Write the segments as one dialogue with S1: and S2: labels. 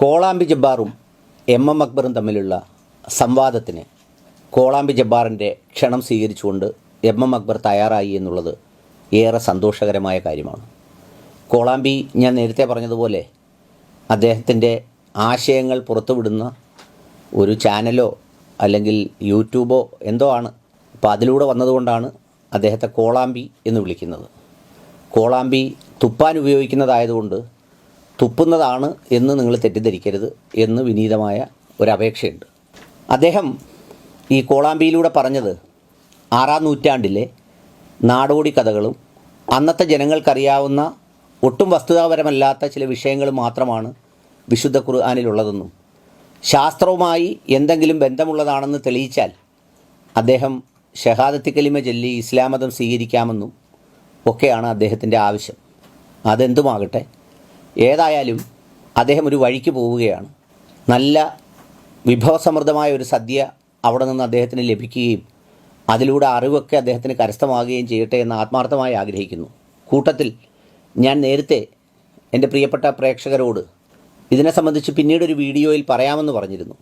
S1: കോളാമ്പി ജബ്ബാറും M M അക്ബറും തമ്മിലുള്ള സംവാദത്തിന് കോളാമ്പി ജബ്ബാറിന്റെ ക്ഷണം സ്വീകരിച്ചുകൊണ്ട് എം എം അക്ബർ തയ്യാറായി എന്നുള്ളത് ഏറെ സന്തോഷകരമായ കാര്യമാണ്. കോളാമ്പി ഞാൻ നേരത്തെ പറഞ്ഞതുപോലെ അദ്ദേഹത്തിന്റെ ആശയങ്ങൾ പുറത്തുവിടുന്ന ഒരു ചാനലോ അല്ലെങ്കിൽ യൂട്യൂബോ എന്തോ ആണ്. അപ്പോൾ അതിലൂടെ വന്നതുകൊണ്ടാണ് അദ്ദേഹത്തെ കോളാമ്പി എന്ന് വിളിക്കുന്നത്. കോളാമ്പി തുപ്പാൻ ഉപയോഗിക്കുന്നതായതുകൊണ്ട് തുപ്പുന്നതാണ് എന്ന് നിങ്ങൾ തെറ്റിദ്ധരിക്കരുത് എന്ന് വിനീതമായ ഒരപേക്ഷയുണ്ട്. അദ്ദേഹം ഈ കോളാമ്പിയിലൂടെ പറഞ്ഞത് ആറാം നൂറ്റാണ്ടിലെ നാടോടി കഥകളും അന്നത്തെ ജനങ്ങൾക്കറിയാവുന്ന ഒട്ടും വസ്തുതാപരമല്ലാത്ത ചില വിഷയങ്ങൾ മാത്രമാണ് വിശുദ്ധ ഖുർആാനിലുള്ളതെന്നും ശാസ്ത്രവുമായി എന്തെങ്കിലും ബന്ധമുള്ളതാണെന്ന് തെളിയിച്ചാൽ അദ്ദേഹം ഷഹാദത്തി കലിമ ചൊല്ലി ഇസ്ലാം മതം സ്വീകരിക്കാമെന്നും ഒക്കെയാണ് അദ്ദേഹത്തിന്റെ ആവശ്യം. അതെന്തുമാകട്ടെ ഏതായാലും അദ്ദേഹം ഒരു വഴിക്ക് പോവുകയാണ്. നല്ല വിഭവസമൃദ്ധമായ ഒരു സദ്യ അവിടെ നിന്ന് അദ്ദേഹത്തിന് ലഭിക്കുകയും അതിലൂടെ അറിവൊക്കെ അദ്ദേഹത്തിന് കരസ്ഥമാകുകയും ചെയ്യട്ടെ എന്ന് ആത്മാർത്ഥമായി ആഗ്രഹിക്കുന്നു. കൂട്ടത്തിൽ ഞാൻ നേരത്തെ എന്റെ പ്രിയപ്പെട്ട പ്രേക്ഷകരോട് ഇതിനെ സംബന്ധിച്ച് പിന്നീട് ഒരു വീഡിയോയിൽ പറയാമെന്ന് പറഞ്ഞിരുന്നു.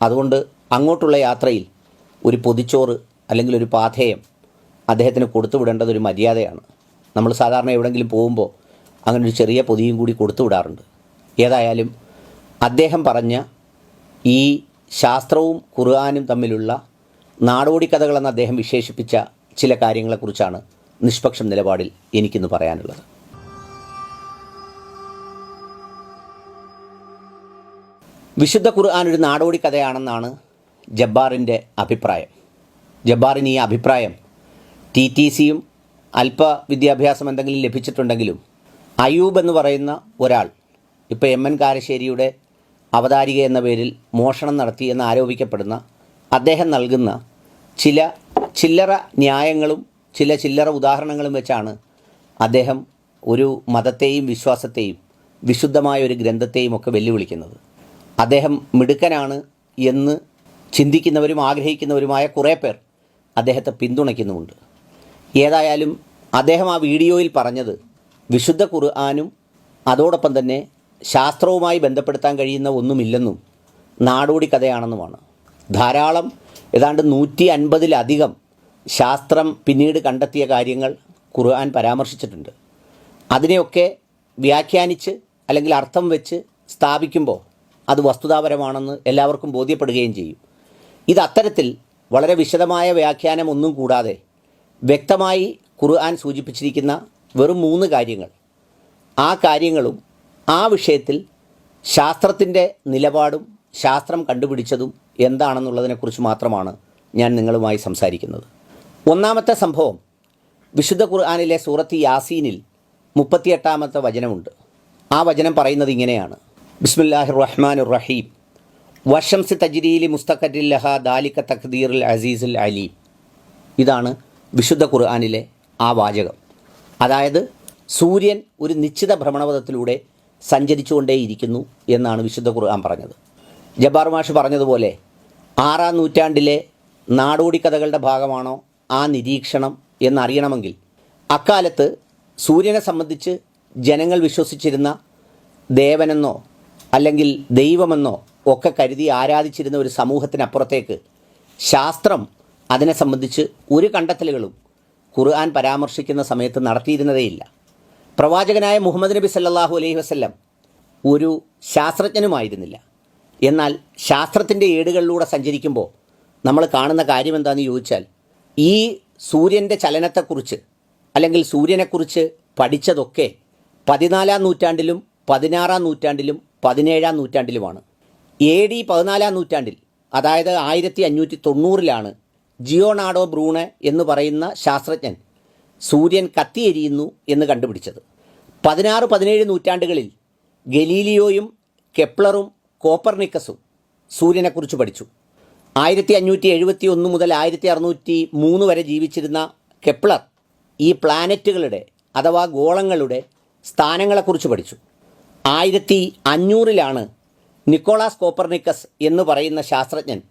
S1: അതുകൊണ്ട് അങ്ങോട്ടുള്ള യാത്രയിൽ ഒരു പൊതിച്ചോറ് അല്ലെങ്കിൽ ഒരു പാഥേയം അദ്ദേഹത്തിന് കൊടുത്തു വിടേണ്ടത് ഒരു മര്യാദയാണ്. നമ്മൾ സാധാരണ എവിടെയെങ്കിലും പോകുമ്പോൾ അങ്ങനെ ഒരു ചെറിയ പൊതിയും കൂടി കൊടുത്തു വിടാറുണ്ട്. ഏതായാലും അദ്ദേഹം പറഞ്ഞ ഈ ശാസ്ത്രവും ഖുർആാനും തമ്മിലുള്ള നാടോടി കഥകളെന്ന് അദ്ദേഹം വിശേഷിപ്പിച്ച ചില കാര്യങ്ങളെക്കുറിച്ചാണ് നിഷ്പക്ഷം നിലപാടിൽ എനിക്കിന്ന് പറയാനുള്ളത്. വിശുദ്ധ ഖുർആൻ ഒരു നാടോടി കഥയാണെന്നാണ് ജബ്ബാറിന്റെ അഭിപ്രായം. ജബ്ബാറിന് ഈ അഭിപ്രായം ടി ടി സിയും അല്പ വിദ്യാഭ്യാസം എന്തെങ്കിലും ലഭിച്ചിട്ടുണ്ടെങ്കിലും അയൂബ് എന്ന് പറയുന്ന ഒരാൾ ഇപ്പോൾ എം എൻ കാരശ്ശേരിയുടെ അവതാരിക എന്ന പേരിൽ മോഷണം നടത്തി എന്ന് ആരോപിക്കപ്പെടുന്ന അദ്ദേഹം നൽകുന്ന ചില ചില്ലറ ന്യായങ്ങളും ചില ചില്ലറ ഉദാഹരണങ്ങളും വെച്ചാണ് അദ്ദേഹം ഒരു മതത്തെയും വിശ്വാസത്തെയും വിശുദ്ധമായ ഒരു ഗ്രന്ഥത്തെയും ഒക്കെ വെല്ലുവിളിക്കുന്നത്. അദ്ദേഹം മിടുക്കനാണ് എന്ന് ചിന്തിക്കുന്നവരും ആഗ്രഹിക്കുന്നവരുമായ കുറേ പേർ അദ്ദേഹത്തെ പിന്തുണയ്ക്കുന്നുമുണ്ട്. ഏതായാലും അദ്ദേഹം ആ വീഡിയോയിൽ പറഞ്ഞത് വിശുദ്ധ ഖുർആാനും അതോടൊപ്പം തന്നെ ശാസ്ത്രവുമായി ബന്ധപ്പെടുത്താൻ കഴിയുന്ന ഒന്നുമില്ലെന്നും നാടോടി കഥയാണെന്നുമാണ്. ധാരാളം ഏതാണ്ട് നൂറ്റി അൻപതിലധികം ശാസ്ത്രം പിന്നീട് കണ്ടെത്തിയ കാര്യങ്ങൾ ഖുർആൻ പരാമർശിച്ചിട്ടുണ്ട്. അതിനെയൊക്കെ വ്യാഖ്യാനിച്ച് അല്ലെങ്കിൽ അർത്ഥം വെച്ച് സ്ഥാപിക്കുമ്പോൾ അത് വസ്തുതാപരമാണെന്ന് എല്ലാവർക്കും ബോധ്യപ്പെടുകയും ചെയ്യും. ഇത് അത്തരത്തിൽ വളരെ വിശദമായ വ്യാഖ്യാനം ഒന്നും കൂടാതെ വ്യക്തമായി ഖുർആൻ സൂചിപ്പിച്ചിരിക്കുന്ന വെറും മൂന്ന് കാര്യങ്ങൾ. ആ കാര്യങ്ങളും ആ വിഷയത്തിൽ ശാസ്ത്രത്തിന്റെ നിലപാടും ശാസ്ത്രം കണ്ടുപിടിച്ചതും എന്താണെന്നുള്ളതിനെക്കുറിച്ച് മാത്രമാണ് ഞാൻ നിങ്ങളുമായി സംസാരിക്കുന്നത്. ഒന്നാമത്തെ സംഭവം വിശുദ്ധ ഖുർആാനിലെ സൂറത്ത് യാസീനിൽ മുപ്പത്തിയെട്ടാമത്തെ വചനമുണ്ട്. ആ വചനം പറയുന്നത് ഇങ്ങനെയാണ്. ബിസ്മില്ലാഹിർ റഹ്മാൻ റഹീം. വഷംസ് തജ്രീലി ലഹ ദാലിക്ക തഖ്ദീറുൽ അസീസുൽ അലീം. ഇതാണ് വിശുദ്ധ ഖുർആാനിലെ ആ വാചകം. അതായത് സൂര്യൻ ഒരു നിശ്ചിത ഭ്രമണപഥത്തിലൂടെ സഞ്ചരിച്ചുകൊണ്ടേയിരിക്കുന്നു എന്നാണ് വിശുദ്ധ ഖുർആൻ പറഞ്ഞത്. ജബ്ബാർ മാഷ് പറഞ്ഞതുപോലെ ആറാം നൂറ്റാണ്ടിലെ നാടോടി കഥകളുടെ ഭാഗമാണോ ആ നിരീക്ഷണം എന്നറിയണമെങ്കിൽ അക്കാലത്ത് സൂര്യനെ സംബന്ധിച്ച് ജനങ്ങൾ വിശ്വസിച്ചിരുന്ന ദേവനെന്നോ അല്ലെങ്കിൽ ദൈവമെന്നോ ഒക്കെ കരുതി ആരാധിച്ചിരുന്ന ഒരു സമൂഹത്തിനപ്പുറത്തേക്ക് ശാസ്ത്രം അതിനെ സംബന്ധിച്ച് ഒരു കണ്ടെത്തലുകളും ഖുർആൻ പരാമർശിക്കുന്ന സമയത്ത് നടത്തിയിരുന്നതേയില്ല. പ്രവാചകനായ മുഹമ്മദ് നബി സല്ലാഹു അലൈഹി വസ്ല്ലം ഒരു ശാസ്ത്രജ്ഞനുമായിരുന്നില്ല. എന്നാൽ ശാസ്ത്രത്തിന്റെ ഏടുകളിലൂടെ സഞ്ചരിക്കുമ്പോൾ നമ്മൾ കാണുന്ന കാര്യം എന്താണെന്ന് ചോദിച്ചാൽ ഈ സൂര്യന്റെ ചലനത്തെക്കുറിച്ച് അല്ലെങ്കിൽ സൂര്യനെക്കുറിച്ച് പഠിച്ചതൊക്കെ പതിനാലാം നൂറ്റാണ്ടിലും പതിനാറാം നൂറ്റാണ്ടിലും പതിനേഴാം നൂറ്റാണ്ടിലുമാണ്. എ ഡി പതിനാലാം നൂറ്റാണ്ടിൽ അതായത് ആയിരത്തി അഞ്ഞൂറ്റി തൊണ്ണൂറിലാണ് ജിയോണാഡോ ബ്രൂണെ എന്ന് പറയുന്ന ശാസ്ത്രജ്ഞൻ സൂര്യൻ കത്തിയെരിയുന്നു എന്ന് കണ്ടുപിടിച്ചത്. പതിനാറ് പതിനേഴ് നൂറ്റാണ്ടുകളിൽ ഗലീലിയോയും കെപ്ലറും കോപ്പർനിക്കസും സൂര്യനെക്കുറിച്ച് പഠിച്ചു. ആയിരത്തി അഞ്ഞൂറ്റി എഴുപത്തി ഒന്ന് മുതൽ ആയിരത്തി അറുന്നൂറ്റി മൂന്ന് വരെ ജീവിച്ചിരുന്ന കെപ്ലർ ഈ പ്ലാനറ്റുകളുടെ അഥവാ ഗോളങ്ങളുടെ സ്ഥാനങ്ങളെക്കുറിച്ച് പഠിച്ചു. ആയിരത്തി അഞ്ഞൂറിലാണ് നിക്കോളാസ് കോപ്പർനിക്കസ് എന്ന് പറയുന്ന ശാസ്ത്രജ്ഞൻ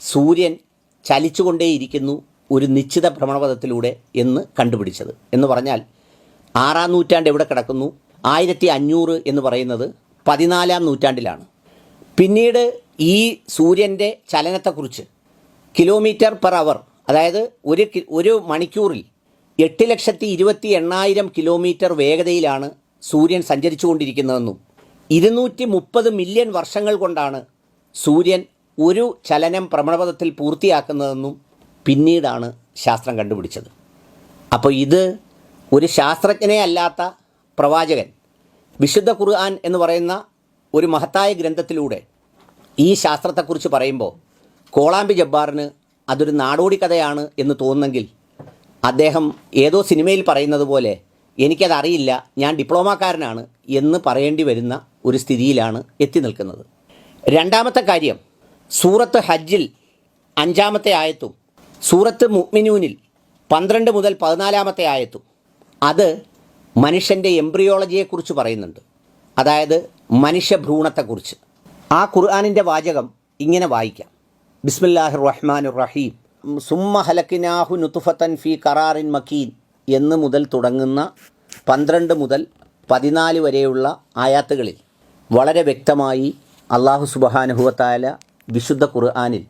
S1: സൂര്യൻ ചലിച്ചുകൊണ്ടേയിരിക്കുന്നു ഒരു നിശ്ചിത ഭ്രമണപഥത്തിലൂടെ എന്ന് കണ്ടുപിടിച്ചത്. എന്ന് പറഞ്ഞാൽ ആറാം നൂറ്റാണ്ട് എവിടെ കിടക്കുന്നു? ആയിരത്തി അഞ്ഞൂറ് എന്ന് പറയുന്നത് പതിനാലാം നൂറ്റാണ്ടിലാണ്. പിന്നീട് ഈ സൂര്യന്റെ ചലനത്തെക്കുറിച്ച് കിലോമീറ്റർ പെർ അവർ അതായത് ഒരു ഒരു മണിക്കൂറിൽ എട്ട് ലക്ഷത്തി ഇരുപത്തി എണ്ണായിരം കിലോമീറ്റർ വേഗതയിലാണ് സൂര്യൻ സഞ്ചരിച്ചുകൊണ്ടിരിക്കുന്നതെന്നും ഇരുന്നൂറ്റി മുപ്പത് മില്യൺ വർഷങ്ങൾ കൊണ്ടാണ് സൂര്യൻ ഒരു ചലനം ഭ്രമണപഥത്തിൽ പൂർത്തിയാക്കുന്നതെന്നും പിന്നീടാണ് ശാസ്ത്രം കണ്ടുപിടിച്ചത്. അപ്പോൾ ഇത് ഒരു ശാസ്ത്രജ്ഞനെ അല്ലാത്ത പ്രവാചകൻ വിശുദ്ധ ഖുർആൻ എന്ന് പറയുന്ന ഒരു മഹത്തായ ഗ്രന്ഥത്തിലൂടെ ഈ ശാസ്ത്രത്തെക്കുറിച്ച് പറയുമ്പോൾ കോളാമ്പി ജബ്ബാറിന് അതൊരു നാടോടി കഥയാണ് എന്ന് തോന്നുന്നെങ്കിൽ അദ്ദേഹം ഏതോ സിനിമയിൽ പറയുന്നത് പോലെ എനിക്കതറിയില്ല ഞാൻ ഡിപ്ലോമക്കാരനാണ് എന്ന് പറയേണ്ടി വരുന്ന ഒരു സ്ഥിതിയിലാണ് എത്തി നിൽക്കുന്നത്. രണ്ടാമത്തെ കാര്യം സൂറത്ത് ഹജ്ജിൽ അഞ്ചാമത്തെ ആയത്തും സൂറത്ത് മുഅ്മിനൂനിൽ പന്ത്രണ്ട് മുതൽ പതിനാലാമത്തെ ആയത്തും. അത് മനുഷ്യന്റെ എംബ്രിയോളജിയെക്കുറിച്ച് പറയുന്നുണ്ട്. അതായത് മനുഷ്യഭ്രൂണത്തെക്കുറിച്ച്. ആ ഖുർആാനിന്റെ വാചകം ഇങ്ങനെ വായിക്കാം. ബിസ്മില്ലാഹിർ റഹ്മാൻ റഹീം സുമ്മ ഹലക്കിനാഹു നുത്തുഫത്തൻ ഫി കറാറിൻ മക്കീൻ എന്ന് മുതൽ തുടങ്ങുന്ന പന്ത്രണ്ട് മുതൽ പതിനാല് വരെയുള്ള ആയാത്തുകളിൽ വളരെ വ്യക്തമായി അള്ളാഹു സുബഹാനുഹുവത്തായ വിശുദ്ധ ഖുർആാനിൽ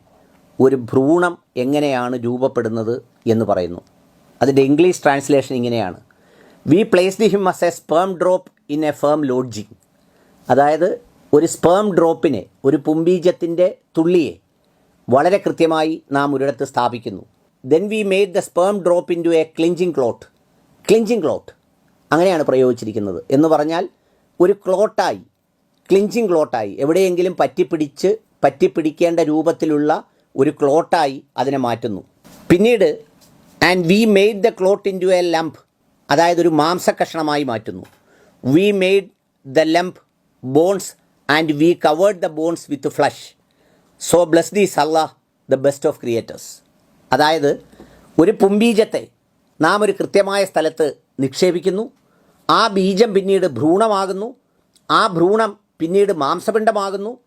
S1: ഒരു ഭ്രൂണം എങ്ങനെയാണ് രൂപപ്പെടുന്നത് എന്ന് പറയുന്നു. അതിന്റെ ഇംഗ്ലീഷ് ട്രാൻസ്ലേഷൻ ഇങ്ങനെയാണ്. We place the him as a sperm drop in a firm lodging അതായത് ഒരു സ്പേം ഡ്രോപ്പിനെ ഒരു പുംബീജത്തിന്റെ തുള്ളിയെ വളരെ കൃത്യമായി നാം ഒരിടത്ത് സ്ഥാപിക്കുന്നു. Then we made the sperm drop into a clinching clot clinching clot അങ്ങനെയാണ് പ്രയോഗിച്ചിരിക്കുന്നത്. എന്ന് പറഞ്ഞാൽ ഒരു ക്ലോട്ടായി ക്ലിഞ്ചിങ് ക്ലോട്ടായി എവിടെയെങ്കിലും പറ്റിപ്പിടിച്ച് പറ്റിപ്പിടിക്കേണ്ട രൂപത്തിലുള്ള ഒരു ക്ലോട്ടായി അതിനെ മാറ്റുന്നു. പിന്നീട് and we made the clot into a lump അതായത് ഒരു മാംസകഷ്ണമായി മാറ്റുന്നു. We made the lump bones and we covered the bones with flesh so blessed is Allah the best of creators അതായത് ഒരു പുംബീജത്തെ നാം ഒരു കൃത്യമായ സ്ഥലത്ത് നിക്ഷേപിക്കുന്നു. ആ ബീജം പിന്നീട് ഭ്രൂണമാകുന്നു. ആ ഭ്രൂണം പിന്നീട് മാംസപിണ്ഡമാകുന്നു.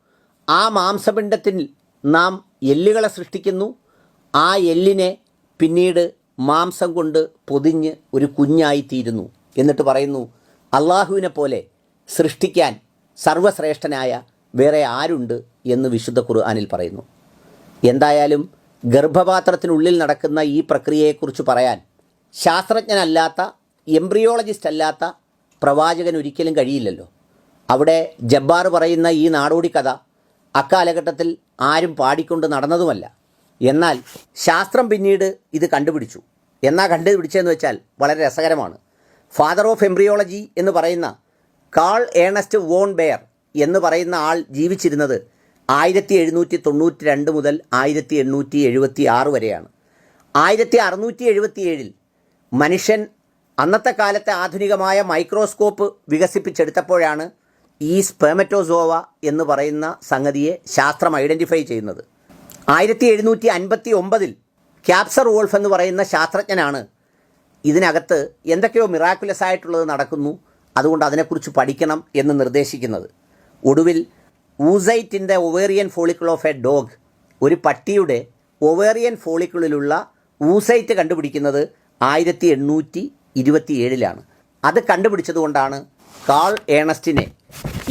S1: ആ മാംസപിണ്ഡത്തിൽ നാം എല്ലുകളെ സൃഷ്ടിക്കുന്നു. ആ എല്ലിനെ പിന്നീട് മാംസം കൊണ്ട് പൊതിഞ്ഞ് ഒരു കുഞ്ഞായിത്തീരുന്നു. എന്നിട്ട് പറയുന്നു അള്ളാഹുവിനെ പോലെ സൃഷ്ടിക്കാൻ സർവശ്രേഷ്ഠനായ വേറെ ആരുണ്ട്? എന്ന് വിശുദ്ധ ഖുർആാനിൽ പറയുന്നു. എന്തായാലും ഗർഭപാത്രത്തിനുള്ളിൽ നടക്കുന്ന ഈ പ്രക്രിയയെക്കുറിച്ച് പറയാൻ ശാസ്ത്രജ്ഞനല്ലാത്ത എംബ്രിയോളജിസ്റ്റ് അല്ലാത്ത പ്രവാചകൻ ഒരിക്കലും കഴിയില്ലല്ലോ. അവിടെ ജബ്ബാർ പറയുന്ന ഈ നാടോടി കഥ അക്കാലഘട്ടത്തിൽ ആരും പാടിക്കൊണ്ട് നടന്നതുമല്ല. എന്നാൽ ശാസ്ത്രം പിന്നീട് ഇത് കണ്ടുപിടിച്ചു. എന്നാ കണ്ടുപിടിച്ചതെന്ന് വെച്ചാൽ വളരെ രസകരമാണ്. ഫാദർ ഓഫ് എംബ്രിയോളജി എന്ന് പറയുന്ന കാൾ ഏണസ്റ്റ് വോൺ ബെയർ എന്ന് പറയുന്ന ആൾ ജീവിച്ചിരുന്നത് ആയിരത്തി എഴുന്നൂറ്റി തൊണ്ണൂറ്റി രണ്ട് മുതൽ ആയിരത്തി എണ്ണൂറ്റി എഴുപത്തി ആറ് വരെയാണ്. ആയിരത്തി അറുന്നൂറ്റി എഴുപത്തി ഏഴിൽ മനുഷ്യൻ അന്നത്തെ കാലത്തെ ആധുനികമായ മൈക്രോസ്കോപ്പ് വികസിപ്പിച്ചെടുത്തപ്പോഴാണ് ഈ സ്പെമറ്റോസോവ എന്ന് പറയുന്ന സംഗതിയെ ശാസ്ത്രം ഐഡന്റിഫൈ ചെയ്യുന്നത്. ആയിരത്തി എഴുന്നൂറ്റി അൻപത്തി ഒമ്പതിൽ ക്യാപ്സർ വോൾഫ് എന്ന് പറയുന്ന ശാസ്ത്രജ്ഞനാണ് ഇതിനകത്ത് എന്തൊക്കെയോ മിറാക്കുലസ് ആയിട്ടുള്ളത് നടക്കുന്നു. അതുകൊണ്ട് അതിനെക്കുറിച്ച് പഠിക്കണം എന്ന് നിർദ്ദേശിക്കുന്നത്. ഒടുവിൽ oocyte in the ovarian follicle of a dog ഒരു പട്ടിയുടെ ഒവേറിയൻ ഫോളിക്കിളിലുള്ള ഊസൈറ്റ് കണ്ടുപിടിക്കുന്നത് ആയിരത്തി എണ്ണൂറ്റി ഇരുപത്തിയേഴിലാണ് അത് കണ്ടുപിടിച്ചതുകൊണ്ടാണ് കാൾ ഏണസ്റ്റിനെ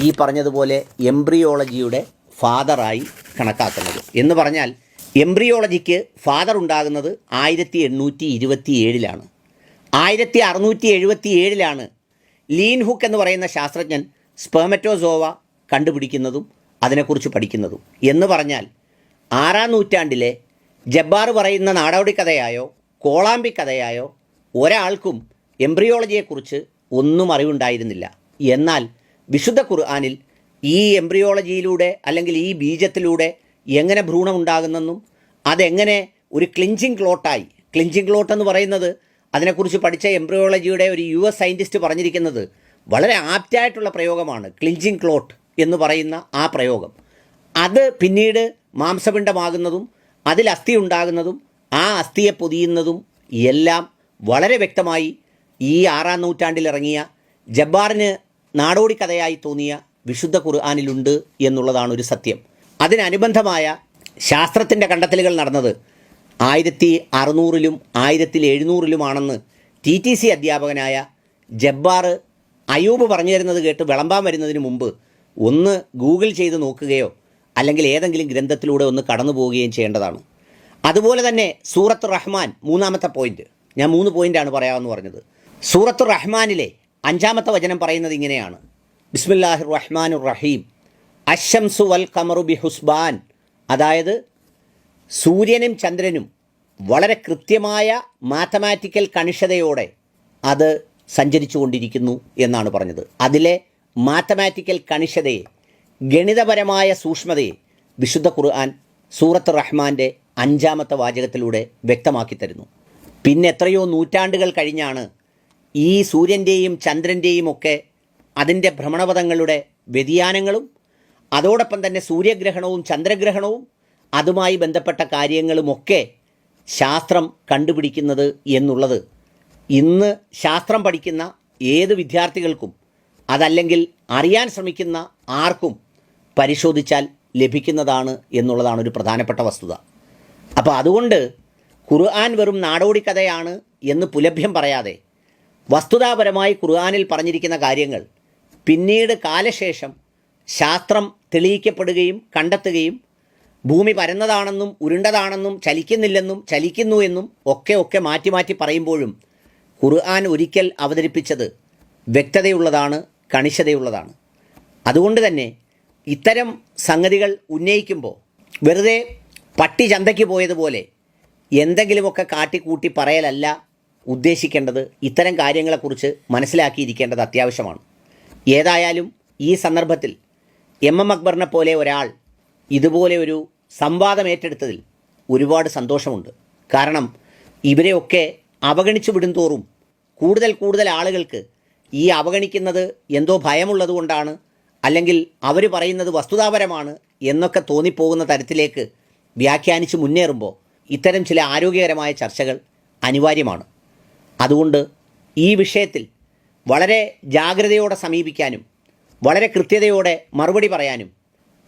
S1: ഈ പറഞ്ഞതുപോലെ എംബ്രിയോളജിയുടെ ഫാദറായി കണക്കാക്കുന്നത്. എന്ന് പറഞ്ഞാൽ എംബ്രിയോളജിക്ക് ഫാദർ ഉണ്ടാകുന്നത് ആയിരത്തി എണ്ണൂറ്റി ഇരുപത്തി ഏഴിലാണ് ആയിരത്തി അറുന്നൂറ്റി എഴുപത്തി ഏഴിലാണ് ലീൻ ഹുക്ക് എന്ന് പറയുന്ന ശാസ്ത്രജ്ഞൻ സ്പെർമറ്റോസോവ കണ്ടുപിടിക്കുന്നതും അതിനെക്കുറിച്ച് പഠിക്കുന്നതും. എന്ന് പറഞ്ഞാൽ ആറാം നൂറ്റാണ്ടിലെ ജബ്ബാർ പറയുന്ന നാടോടി കഥയായോ കോളാമ്പി കഥയായോ ഒരാൾക്കും എംബ്രിയോളജിയെക്കുറിച്ച് ഒന്നും അറിവുണ്ടായിരുന്നില്ല. എന്നാൽ വിശുദ്ധ ഖുർആാനിൽ ഈ എംബ്രിയോളജിയിലൂടെ അല്ലെങ്കിൽ ഈ ബീജത്തിലൂടെ എങ്ങനെ ഭ്രൂണം ഉണ്ടാകുന്നെന്നും അതെങ്ങനെ ഒരു ക്ലിഞ്ചിങ് ക്ലോട്ടായി. ക്ലിഞ്ചിങ് ക്ലോട്ട് എന്ന് പറയുന്നത് അതിനെക്കുറിച്ച് പഠിച്ച എംബ്രിയോളജിയുടെ ഒരു യു എസ് സയന്റിസ്റ്റ് പറഞ്ഞിരിക്കുന്നത് വളരെ ആപ്റ്റായിട്ടുള്ള പ്രയോഗമാണ് ക്ലിഞ്ചിങ് ക്ലോട്ട് എന്ന് പറയുന്ന ആ പ്രയോഗം. അത് പിന്നീട് മാംസപിണ്ഡമാകുന്നതും അതിൽ അസ്ഥി ഉണ്ടാകുന്നതും ആ അസ്ഥിയെ പൊതിയുന്നതും എല്ലാം വളരെ വ്യക്തമായി ഈ ആറാം നൂറ്റാണ്ടിൽ ഇറങ്ങിയ ജബ്ബാറിന് നാടോടി കഥയായി തോന്നിയ വിശുദ്ധ ഖുർആാനിലുണ്ട് എന്നുള്ളതാണ് ഒരു സത്യം. അതിനനുബന്ധമായ ശാസ്ത്രത്തിന്റെ കണ്ടെത്തലുകൾ നടന്നത് ആയിരത്തി അറുന്നൂറിലും ആയിരത്തി എഴുന്നൂറിലുമാണെന്ന് ടി ടി സി അധ്യാപകനായ ജബ്ബാർ അയൂബ് പറഞ്ഞു തരുന്നത് കേട്ട് വിളമ്പാൻ വരുന്നതിന് മുമ്പ് ഒന്ന് ഗൂഗിൾ ചെയ്ത് നോക്കുകയോ അല്ലെങ്കിൽ ഏതെങ്കിലും ഗ്രന്ഥത്തിലൂടെ ഒന്ന് കടന്നു പോവുകയും ചെയ്യേണ്ടതാണ്. അതുപോലെ തന്നെ സൂറത്ത് റഹ്മാൻ മൂന്നാമത്തെ പോയിന്റ് ഞാൻ മൂന്ന് പോയിന്റാണ് പറയാമെന്ന് പറഞ്ഞത്. സൂറത്ത് റഹ്മാനിലെ അഞ്ചാമത്തെ വചനം പറയുന്നത് ഇങ്ങനെയാണ്. ബിസ്മില്ലാഹിർ റഹ്മാനുർ റഹീം അശംസു വൽ കമറു ബി ഹുസ്ബാൻ അതായത് സൂര്യനും ചന്ദ്രനും വളരെ കൃത്യമായ മാത്തമാറ്റിക്കൽ കണിഷതയോടെ അത് സഞ്ചരിച്ചു കൊണ്ടിരിക്കുന്നു എന്നാണ് പറഞ്ഞത്. അതിലെ മാത്തമാറ്റിക്കൽ കണിഷതയെ ഗണിതപരമായ സൂക്ഷ്മതയെ വിശുദ്ധ ഖുർആൻ സൂറത്ത് റഹ്മാന്റെ അഞ്ചാമത്തെ വാചകത്തിലൂടെ വ്യക്തമാക്കി തരുന്നു. പിന്നെ എത്രയോ നൂറ്റാണ്ടുകൾ കഴിഞ്ഞാണ് ഈ സൂര്യന്റെയും ചന്ദ്രന്റെയും ഒക്കെ അതിന്റെ ഭ്രമണപഥങ്ങളുടെ വ്യതിയാനങ്ങളും അതോടൊപ്പം തന്നെ സൂര്യഗ്രഹണവും ചന്ദ്രഗ്രഹണവും അതുമായി ബന്ധപ്പെട്ട കാര്യങ്ങളുമൊക്കെ ശാസ്ത്രം കണ്ടുപിടിക്കുന്നത് എന്നുള്ളത്. ഇന്ന് ശാസ്ത്രം പഠിക്കുന്ന ഏത് വിദ്യാർത്ഥികൾക്കും അതല്ലെങ്കിൽ അറിയാൻ ശ്രമിക്കുന്ന ആർക്കും പരിശോധിച്ചാൽ ലഭിക്കുന്നതാണ് എന്നുള്ളതാണ് ഒരു പ്രധാനപ്പെട്ട വസ്തുത. അപ്പോൾ അതുകൊണ്ട് ഖുർആൻ വെറും നാടോടി കഥയാണ് എന്ന് പുലഭ്യം പറയാതെ വസ്തുതാപരമായി ഖുർആാനിൽ പറഞ്ഞിരിക്കുന്ന കാര്യങ്ങൾ പിന്നീട് കാലശേഷം ശാസ്ത്രം തെളിയിക്കപ്പെടുകയും കണ്ടെത്തുകയും ഭൂമി പരന്നതാണെന്നും ഉരുണ്ടതാണെന്നും ചലിക്കുന്നില്ലെന്നും ചലിക്കുന്നു എന്നും ഒക്കെ ഒക്കെ മാറ്റി മാറ്റി പറയുമ്പോഴും ഖുർആൻ ഒരിക്കൽ അവതരിപ്പിച്ചത് വ്യക്തതയുള്ളതാണ് കണിശതയുള്ളതാണ്. അതുകൊണ്ട് തന്നെ ഇത്തരം സംഗതികൾ ഉന്നയിക്കുമ്പോൾ വെറുതെ പട്ടി ചന്തയ്ക്ക് പോയതുപോലെ എന്തെങ്കിലുമൊക്കെ കാട്ടിക്കൂട്ടി പറയലല്ല ഉദ്ദേശിക്കേണ്ടത് ഇത്തരം കാര്യങ്ങളെക്കുറിച്ച് മനസ്സിലാക്കിയിരിക്കേണ്ടത് അത്യാവശ്യമാണ്. ഏതായാലും ഈ സന്ദർഭത്തിൽ എം എം അക്ബറിനെ പോലെ ഒരാൾ ഇതുപോലെ ഒരു സംവാദം ഏറ്റെടുത്തതിൽ ഒരുപാട് സന്തോഷമുണ്ട്. കാരണം ഇവരെയൊക്കെ അവഗണിച്ചു വിടും തോറും കൂടുതൽ കൂടുതൽ ആളുകൾക്ക് ഈ അവഗണിക്കുന്നത് എന്തോ ഭയമുള്ളതുകൊണ്ടാണ് അല്ലെങ്കിൽ അവർ പറയുന്നത് വസ്തുതാപരമാണ് എന്നൊക്കെ തോന്നിപ്പോകുന്ന തരത്തിലേക്ക് വ്യാഖ്യാനിച്ച് മുന്നേറുമ്പോൾ ഇത്തരം ചില ആരോഗ്യകരമായ ചർച്ചകൾ അനിവാര്യമാണ്. അതുകൊണ്ട് ഈ വിഷയത്തിൽ വളരെ ജാഗ്രതയോടെ സമീപിക്കാനും വളരെ കൃത്യതയോടെ മറുപടി പറയാനും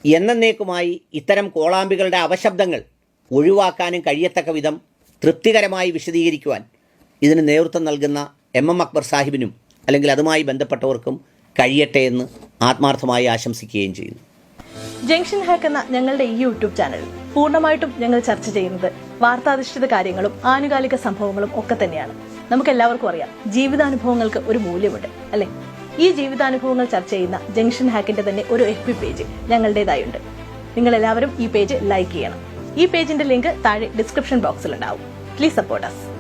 S1: എന്നേക്കുമായി ഇത്തരം കോളാമ്പികളുടെ അവശബ്ദങ്ങൾ ഒഴിവാക്കാനും കഴിയത്തക്ക വിധം തൃപ്തികരമായി വിശദീകരിക്കുവാൻ ഇതിന് നേതൃത്വം നൽകുന്ന എം എം അക്ബർ സാഹിബിനും അല്ലെങ്കിൽ അതുമായി ബന്ധപ്പെട്ടവർക്കും കഴിയട്ടെ എന്ന് ആത്മാർത്ഥമായി ആശംസിക്കുകയും ചെയ്യുന്നു.
S2: ജംഗ്ഷൻ ഹാക്ക് എന്ന ഞങ്ങളുടെ ഈ യൂട്യൂബ് ചാനൽ പൂർണമായിട്ടും ഞങ്ങൾ ചർച്ച ചെയ്യുന്നത് വാർത്താധിഷ്ഠിത കാര്യങ്ങളും ആനുകാലിക സംഭവങ്ങളും ഒക്കെ തന്നെയാണ്. നമുക്ക് എല്ലാവർക്കും അറിയാം ജീവിതാനുഭവങ്ങൾക്ക് ഒരു മൂല്യമുണ്ട് അല്ലെ? ഈ ജീവിതാനുഭവങ്ങൾ ചർച്ച ചെയ്യുന്ന ജംഗ്ഷൻ ഹാക്കിന്റെ തന്നെ ഒരു എഫ് ബി പേജ് ഞങ്ങളുടേതായുണ്ട്. നിങ്ങൾ എല്ലാവരും ഈ പേജ് ലൈക്ക് ചെയ്യണം. ഈ പേജിന്റെ ലിങ്ക് താഴെ ഡിസ്ക്രിപ്ഷൻ ബോക്സിൽ ഉണ്ടാവും പ്ലീസ് സപ്പോർട്ട് അസ്